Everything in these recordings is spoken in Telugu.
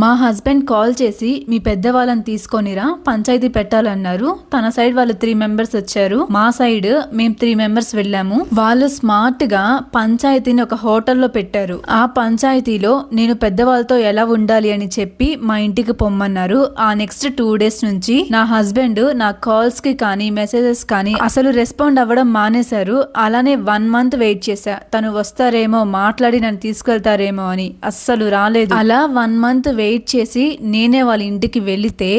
మా హస్బెండ్ కాల్ చేసి మీ పెద్దవాళ్ళని తీసుకొనిరా పంచాయతీ పెట్టాలన్నారు. తన సైడ్ వాళ్ళు త్రీ మెంబర్స్ వచ్చారు. మా సైడ్ మేము త్రీ మెంబర్స్ వెళ్ళాము. వాళ్ళు స్మార్ట్గా పంచాయతీని ఒక హోటల్లో పెట్టారు. ఆ పంచాయతీలో నేను పెద్దవాళ్ళతో ఎలా ఉండాలి అని చెప్పి మా ఇంటికి పొమ్మన్నారు. ఆ నెక్స్ట్ టూ డేస్ నుంచి నా హస్బెండ్ నా కాల్స్కి కానీ మెసేజెస్ కానీ అసలు రెస్పాండ్ అవ్వడం మానేశారు. అలానే వన్ మంత్ వెయిట్ చేశా. తను వస్తారేమో మాట్లాడి నన్ను తీసుకెళ్తారేమో అని. అస్సలు రాలేదు. అలా వన్ మంత్ వెయిట్ వెయిట్ చేసి నేనే వాళ్ళ ఇంటికి వెళితే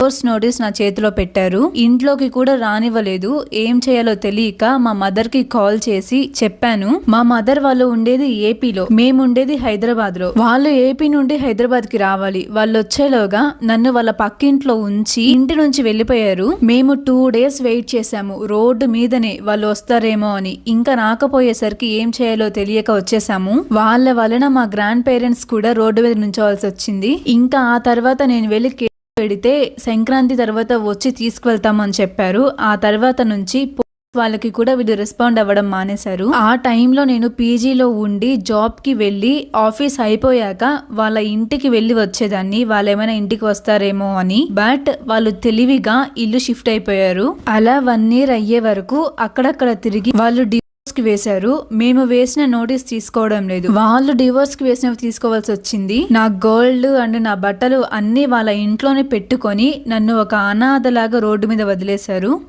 డివోర్స్ నోటీస్ నా చేతిలో పెట్టారు. ఇంట్లోకి కూడా రానివ్వలేదు. ఏం చేయాలో తెలియక మా మదర్కి కాల్ చేసి చెప్పాను. మా మదర్ వాళ్ళు ఉండేది ఏపీలో. మేము ఉండేది హైదరాబాద్లో వాళ్ళు ఏపీ నుండి హైదరాబాద్కి రావాలి. వాళ్ళు వచ్చేలోగా నన్ను వాళ్ళ పక్కింట్లో ఉంచి ఇంటి నుంచి వెళ్ళిపోయారు. మేము టూ డేస్ వెయిట్ చేశాము. రోడ్డు మీదనే వాళ్ళు వస్తారేమో అని. ఇంకా రాకపోయేసరికి ఏం చేయాలో తెలియక వచ్చేసాము. వాళ్ళ వలన మా గ్రాండ్ పేరెంట్స్ కూడా రోడ్డు మీద నుంచోవాల్సి వచ్చింది ఇంకా ఆ తర్వాత నేను వెళ్ళి పెడితే సంక్రాంతి తర్వాత వచ్చి తీసుకువెళ్తామని చెప్పారు. ఆ తర్వాత నుంచి వాళ్ళకి కూడా వీళ్ళు రెస్పాండ్ అవ్వడం మానేశారు. ఆ టైంలో నేను పీజీలో ఉండి జాబ్కి వెళ్ళి ఆఫీస్ అయిపోయాక వాళ్ళ ఇంటికి వెళ్ళి వచ్చేదాన్ని. వాళ్ళు ఏమైనా ఇంటికి వస్తారేమో అని. బట్ వాళ్ళు తెలివిగా ఇల్లు షిఫ్ట్ అయిపోయారు. అలా వన్ ఇయర్ అయ్యే వరకు అక్కడక్కడ తిరిగి వాళ్ళు కి వేశారు. మేము వేసిన నోటీస్ తీసుకోవడం లేదు. వాళ్ళు డివోర్స్కి వేసినవి తీసుకోవాల్సి వచ్చింది. నా గోల్డ్ అండ్ నా బట్టలు అన్ని వాళ్ళ ఇంట్లోనే పెట్టుకొని నన్ను ఒక అనాథలాగా రోడ్డు మీద వదిలేశారు.